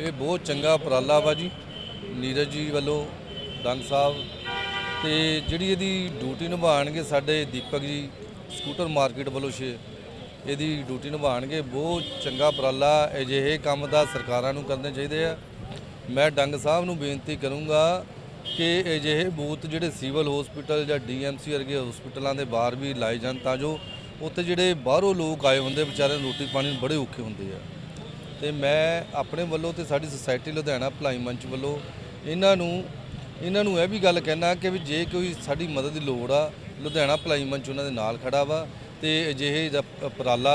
ਇਹ ਬਹੁਤ ਚੰਗਾ ਉਪਰਾਲਾ ਵਾ ਜੀ, ਨੀਰਜ ਜੀ ਵੱਲੋਂ ਡੰਗ ਸਾਹਿਬ। ਤੇ ਜਿਹੜੀ ਇਹਦੀ ਡਿਊਟੀ ਨਿਭਾਣਗੇ ਸਾਡੇ ਦੀਪਕ ਜੀ, ਸਕੂਟਰ ਮਾਰਕੀਟ ਵੱਲੋਂ ਛੇ, ਇਹਦੀ ਡਿਊਟੀ ਨਿਭਾਣਗੇ ਬਹੁਤ ਚੰਗਾ ਉਪਰਾਲਾ, ਅਜਿਹੇ ਕੰਮ ਦਾ ਸਰਕਾਰਾਂ ਨੂੰ ਕਰਨੇ ਚਾਹੀਦੇ ਆ। ਮੈਂ ਡੰਗ ਸਾਹਿਬ ਨੂੰ ਬੇਨਤੀ ਕਰੂੰਗਾ ਕਿ ਅਜਿਹੇ ਬੂਥ ਜਿਹੜੇ ਸਿਵਲ ਹਸਪੀਟਲ ਜਾਂ ਡੀਐਮਸੀ ਵਰਗੇ ਹਸਪੀਟਲਾਂ ਦੇ ਬਾਹਰ ਵੀ ਲਾਏ ਜਾਣ ਤਾਂ ਜੋ ਉੱਥੇ ਜਿਹੜੇ ਬਾਹਰੋਂ ਲੋਕ ਆਏ ਹੁੰਦੇ ਵਿਚਾਰੇ ਰੋਟੀ ਪਾਣੀ ਨੂੰ ਬੜੇ ਔਖੇ ਹੁੰਦੇ ਆ। ਤੇ ਮੈਂ ਆਪਣੇ ਵੱਲੋਂ ਤੇ ਸਾਡੀ ਸੁਸਾਇਟੀ ਲੁਧਿਆਣਾ ਭਲਾਈ ਮੰਚ ਵੱਲੋਂ ਇਹਨਾਂ ਨੂੰ ਇਹਨਾਂ ਨੂੰ ਇਹ ਵੀ ਗੱਲ ਕਹਿਣਾ ਕਿ ਵੀ ਜੇ ਕੋਈ ਸਾਡੀ ਮਦਦ ਦੀ ਲੋੜ ਆ ਲੁਧਿਆਣਾ ਭਲਾਈ ਮੰਚ ਉਹਨਾਂ ਦੇ ਨਾਲ ਖੜਾ ਵਾ ਤੇ ਅਜਿਹੇ ਦਾ ਉਪਰਾਲਾ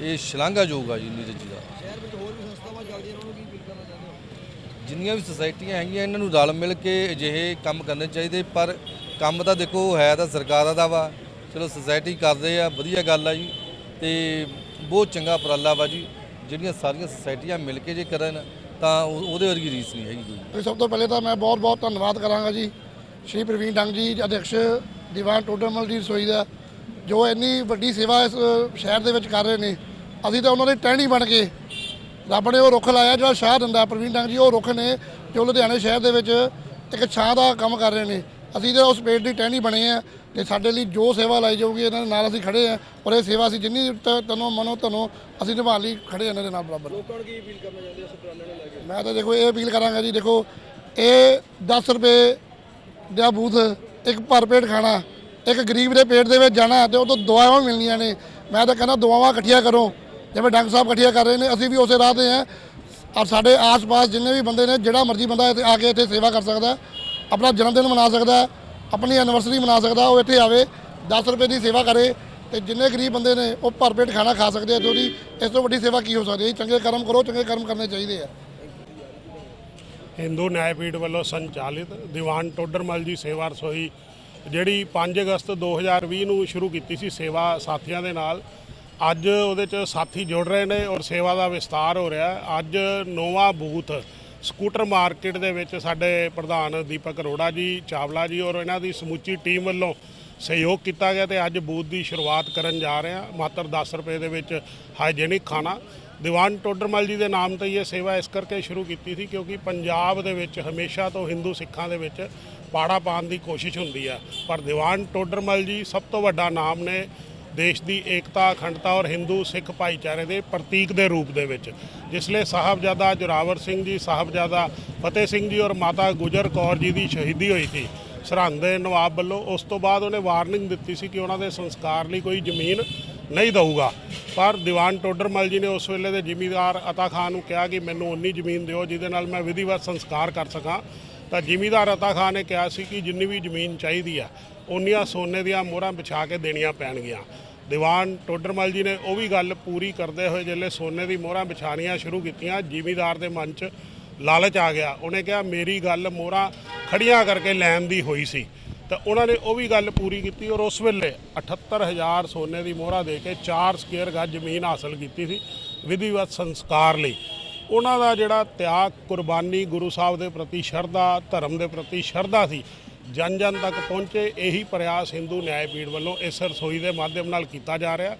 ਇਹ ਸ਼ਲਾਘਾਯੋਗ ਆ ਜੀ ਨੀਰਜ ਜੀ ਦਾ। ਸ਼ਹਿਰ ਵਿੱਚ ਹੋਰ ਵੀ ਸੰਸਥਾਵਾਂ ਚੱਲਦੀਆਂ ਉਹਨਾਂ ਨੂੰ ਕੀ ਅਪੀਲ ਕਰਨਾ ਚਾਹੁੰਦੇ ਹੋ? ਜਿੰਨੀਆਂ ਵੀ ਸੁਸਾਇਟੀਆਂ ਹੈਗੀਆਂ ਇਹਨਾਂ ਨੂੰ ਰਲ ਮਿਲ ਕੇ ਅਜਿਹੇ ਕੰਮ ਕਰਨੇ ਚਾਹੀਦੇ ਪਰ ਕੰਮ ਤਾਂ ਦੇਖੋ ਹੈ ਤਾਂ ਸਰਕਾਰਾਂ ਦਾ ਵਾ। ਚਲੋ ਸੁਸਾਇਟੀ ਕਰਦੇ ਆ ਵਧੀਆ ਗੱਲ ਆ ਜੀ ਤੇ ਬਹੁਤ ਚੰਗਾ ਉਪਰਾਲਾ ਵਾ ਜੀ। ਜਿਹੜੀਆਂ ਸਾਰੀਆਂ ਸੁਸਾਇਟੀਆਂ ਮਿਲ ਕੇ ਜੇ ਕਰਨ, ਤਾਂ ਉਹਦੇ ਵਰਗੀ ਰੀਸ ਨਹੀਂ ਹੈਗੀ ਕੋਈ। ਸਭ ਤੋਂ ਪਹਿਲੇ ਤਾਂ ਮੈਂ ਬਹੁਤ ਬਹੁਤ ਧੰਨਵਾਦ ਕਰਾਂਗਾ ਜੀ, ਸ਼੍ਰੀ ਪ੍ਰਵੀਨ ਡੰਗ ਜੀ, ਅਧਿਕਸ਼ ਦੀਵਾਨ ਟੋਡਰਮਲ ਦੀ ਰਸੋਈ ਦਾ, ਜੋ ਇੰਨੀ ਵੱਡੀ ਸੇਵਾ ਇਸ ਸ਼ਹਿਰ ਦੇ ਵਿੱਚ ਕਰ ਰਹੇ ਨੇ। ਅਸੀਂ ਤਾਂ ਉਹਨਾਂ ਦੇ ਟਹਿਣੀ ਬਣ ਕੇ ਰੱਬ ਨੇ ਉਹ ਰੁੱਖ ਲਾਇਆ ਜਿਹੜਾ ਛਾਂ ਦਿੰਦਾ, ਪ੍ਰਵੀਨ ਡੰਗ ਜੀ, ਉਹ ਰੁੱਖ ਨੇ ਜੋ ਲੁਧਿਆਣੇ ਸ਼ਹਿਰ ਦੇ ਵਿੱਚ ਇੱਕ ਛਾਂ ਦਾ ਕੰਮ ਕਰ ਰਹੇ ਨੇ। ਅਸੀਂ ਤਾਂ ਉਸ ਪੇੜ ਦੀ ਟਹਿਣੀ ਬਣੇ ਆ। ਤੇ ਸਾਡੇ ਲਈ ਜੋ ਸੇਵਾ ਲਾਈ ਜਾਊਗੀ ਇਹਨਾਂ ਦੇ ਨਾਲ ਅਸੀਂ ਖੜੇ ਆ ਔਰ ਇਹ ਸੇਵਾ ਅਸੀਂ ਜਿੰਨੀ ਤਨੋਂ ਮਨੋਂ ਤਨੋਂ ਅਸੀਂ ਨਿਭਾਉਣ ਲਈ ਖੜੇ ਆ ਇਹਨਾਂ ਦੇ ਨਾਲ ਬਰਾਬਰ। ਲੋਕਾਂ ਨੂੰ ਕੀ ਅਪੀਲ ਕਰਨਾ ਚਾਹੁੰਦੇ ਹੋ ਇਸ ਉਪਰਾਲੇ ਨੂੰ ਲੈ ਕੇ? ਮੈਂ ਤਾਂ ਦੇਖੋ ਇਹ ਅਪੀਲ ਕਰਾਂਗਾ ਜੀ ਦੇਖੋ ਇਹ 10 ਰੁਪਏ ਦਾ ਬੂਥ ਇੱਕ ਭਰ ਪੇਟ ਖਾਣਾ ਇੱਕ ਗਰੀਬ ਦੇ ਪੇਟ ਦੇ ਵਿੱਚ ਜਾਣਾ ਤੇ ਉਹ ਤੋਂ ਦੁਆਵਾਂ ਮਿਲਣੀਆਂ ਨੇ। ਮੈਂ ਤਾਂ ਕਹਿੰਦਾ ਦੁਆਵਾਂ ਇਕੱਠੀਆਂ ਕਰੋ ਜਿਵੇਂ ਡੰਗ ਸਾਹਿਬ ਇਕੱਠੀਆਂ ਕਰ ਰਹੇ ਨੇ ਅਸੀਂ ਵੀ ਉਸੇ ਰਾਹ ਤੇ ਹਾਂ। ਔਰ ਸਾਡੇ ਆਸ-ਪਾਸ ਜਿੰਨੇ ਵੀ ਬੰਦੇ ਨੇ ਜਿਹੜਾ ਮਰਜ਼ੀ ਬੰਦਾ ਇੱਥੇ ਆ ਕੇ ਇੱਥੇ ਸੇਵਾ ਕਰ ਸਕਦਾ ਆਪਣਾ ਜਨਮ ਦਿਨ ਮਨਾ ਸਕਦਾ ਆਪਣੀ ਐਨੀਵਰਸਰੀ ਮਨਾ ਸਕਦਾ, ਉਹ ਇੱਥੇ ਆਵੇ 10 ਰੁਪਏ ਦੀ ਸੇਵਾ ਕਰੇ ਤੇ ਜਿੰਨੇ ਗਰੀਬ ਬੰਦੇ ਨੇ, ਉਹ ਭਰ ਪੇਟ ਖਾਣਾ ਖਾ ਸਕਦੇ ਆ, ਤੇ ਉਹਦੀ ਇਸ ਤੋਂ ਵੱਡੀ ਸੇਵਾ ਕੀ ਹੋ ਸਕਦੀ ਹੈ? ਚੰਗੇ ਕਰਮ ਕਰੋ, ਚੰਗੇ ਕਰਮ ਕਰਨੇ ਚਾਹੀਦੇ ਆ। ਹਿੰਦੂ ਨਿਆਂਪੀਠ ਵੱਲੋਂ ਸੰਚਾਲਿਤ ਦੀਵਾਨ ਟੋਡਰਮਲ ਜੀ ਸੇਵਾ ਰਸੋਈ, ਜਿਹੜੀ 5 ਅਗਸਤ 2020 ਨੂੰ ਸ਼ੁਰੂ ਕੀਤੀ ਸੀ ਸੇਵਾ ਸਾਥੀਆਂ ਦੇ ਨਾਲ। ਅੱਜ ਉਹਦੇ ਚ ਸਾਥੀ ਜੁੜ ਰਹੇ ਨੇ ਔਰ ਸੇਵਾ ਦਾ ਵਿਸਤਾਰ ਹੋ ਰਿਹਾ। ਅੱਜ ਨੋਵਾ ਬੂਥ ਸਕੂਟਰ ਮਾਰਕੀਟ ਦੇ ਵਿੱਚ ਸਾਡੇ ਪ੍ਰਧਾਨ ਦੀਪਕ ਅਰੋੜਾ ਜੀ, ਚਾਵਲਾ ਜੀ ਔਰ ਇਹਨਾਂ ਦੀ ਸਮੁੱਚੀ ਟੀਮ ਵੱਲੋਂ ਸਹਿਯੋਗ ਕੀਤਾ ਗਿਆ ਤੇ ਅੱਜ ਬੂਥ ਦੀ ਸ਼ੁਰੂਆਤ ਕਰਨ ਜਾ ਰਹੇ ਹਾਂ। ਮਾਤਰ 10 ਰੁਪਏ ਦੇ ਵਿੱਚ ਹਾਈਜੀਨਿਕ ਖਾਣਾ। ਦੀਵਾਨ ਟੋਡਰਮਲ ਜੀ ਦੇ ਨਾਮ ਤੇ ਇਹ ਸੇਵਾ ਇਸ ਕਰਕੇ ਸ਼ੁਰੂ ਕੀਤੀ ਸੀ ਕਿਉਂਕਿ ਪੰਜਾਬ ਦੇ ਵਿੱਚ ਹਮੇਸ਼ਾ ਤੋਂ ਹਿੰਦੂ ਸਿੱਖਾਂ ਦੇ ਵਿੱਚ ਪਾੜਾ ਪਾਉਣ ਦੀ ਕੋਸ਼ਿਸ਼ ਹੁੰਦੀ ਹੈ ਪਰ ਦੀਵਾਨ ਟੋਡਰਮਲ ਜੀ ਸਭ ਤੋਂ ਵੱਡਾ ਨਾਮ ਨੇ ਦੇਸ਼ ਦੀ ਏਕਤਾ, ਅਖੰਡਤਾ ਔਰ ਹਿੰਦੂ ਸਿੱਖ ਭਾਈਚਾਰੇ ਦੇ ਪ੍ਰਤੀਕ ਦੇ ਰੂਪ ਦੇ ਵਿੱਚ। ਜਿਸ ਲਈ ਸਾਹਿਬਜ਼ਾਦਾ ਜੋਰਾਵਰ ਸਿੰਘ ਜੀ, ਸਾਹਿਬਜ਼ਾਦਾ ਫਤਿਹ ਸਿੰਘ ਜੀ ਔਰ ਮਾਤਾ ਗੁਜਰ ਕੌਰ ਜੀ ਦੀ ਸ਼ਹੀਦੀ ਹੋਈ ਸੀ। ਸਰਹੰਦ ਦੇ ਨਵਾਬ ਵੱਲੋਂ ਉਸ ਤੋਂ ਬਾਅਦ ਉਹਨੇ ਵਾਰਨਿੰਗ ਦਿੱਤੀ ਸੀ ਕਿ ਉਹਨਾਂ ਦੇ ਸੰਸਕਾਰ ਲਈ ਕੋਈ ਜ਼ਮੀਨ ਨਹੀਂ ਦਊਗਾ। ਪਰ ਦੀਵਾਨ ਟੋਡਰਮਲ ਜੀ ਨੇ ਉਸ ਵੇਲੇ ਦੇ ਜ਼ਿਮੀਦਾਰ ਅਤਾ ਖਾਨ ਨੂੰ ਕਿਹਾ ਕਿ ਮੈਨੂੰ ਉਨੀ ਜ਼ਮੀਨ ਦਿਓ, ਜਿਹਦੇ ਨਾਲ ਮੈਂ ਵਿਧੀਵਤ ਸੰਸਕਾਰ ਕਰ ਸਕਾਂ। ਤਾਂ ਜ਼ਿਮੀਦਾਰ ਅਤਾ ਖਾਨ ਨੇ ਕਿਹਾ ਸੀ ਕਿ ਜਿੰਨੀ ਵੀ ਜ਼ਮੀਨ ਚਾਹੀਦੀ ਆ ਉਨੀਆਂ ਸੋਨੇ ਦੀਆਂ ਮੋਹਰਾਂ ਵਿਛਾ ਕੇ ਦੇਣੀਆਂ ਪੈਣਗੀਆਂ। ਦੀਵਾਨ ਟੋਡਰਮਲ ਜੀ ਨੇ ਉਹ ਵੀ ਗੱਲ ਪੂਰੀ ਕਰਦੇ ਹੋਏ ਜਿਹੜੇ ਸੋਨੇ ਦੀ ਮੋਹਰਾਂ ਵਿਛਾਣੀਆਂ ਸ਼ੁਰੂ ਕੀਤੀਆਂ, ਜ਼ਿਮੀਦਾਰ ਦੇ ਮਨ 'ਚ ਲਾਲਚ ਆ ਗਿਆ। ਉਹਨੇ ਕਿਹਾ, ਮੇਰੀ ਗੱਲ ਮੋਹਰਾਂ ਖੜੀਆਂ ਕਰਕੇ ਲੈਣ ਦੀ ਹੋਈ ਸੀ। ਤਾਂ ਉਹਨਾਂ ਨੇ ਉਹ ਵੀ ਗੱਲ ਪੂਰੀ ਕੀਤੀ ਔਰ ਉਸ ਵੇਲੇ 78000 ਸੋਨੇ ਦੀ ਮੋਹਰਾਂ ਦੇ ਕੇ 4 ਸਕੁਅਰ ਗੱਜ ਜ਼ਮੀਨ ਹਾਸਲ ਕੀਤੀ ਸੀ ਵਿਧੀਵਤ ਸੰਸਕਾਰ ਲਈ। ਉਹਨਾਂ ਦਾ ਜਿਹੜਾ ਤਿਆਗ ਕੁਰਬਾਨੀ ਗੁਰੂ ਸਾਹਿਬ ਦੇ ਪ੍ਰਤੀ ਸ਼ਰਧਾ, ਧਰਮ ਦੇ ਪ੍ਰਤੀ ਸ਼ਰਧਾ ਸੀ ਜਨ ਜਨ ਤੱਕ ਪਹੁੰਚੇ, ਇਹੀ ਪ੍ਰਯਾਸ ਹਿੰਦੂ ਨਿਆਏ ਪੀੜ ਵੱਲੋਂ ਇਸ ਰਸੋਈ ਦੇ ਮਾਧਿਅਮ ਨਾਲ ਕੀਤਾ ਜਾ ਰਿਹਾ।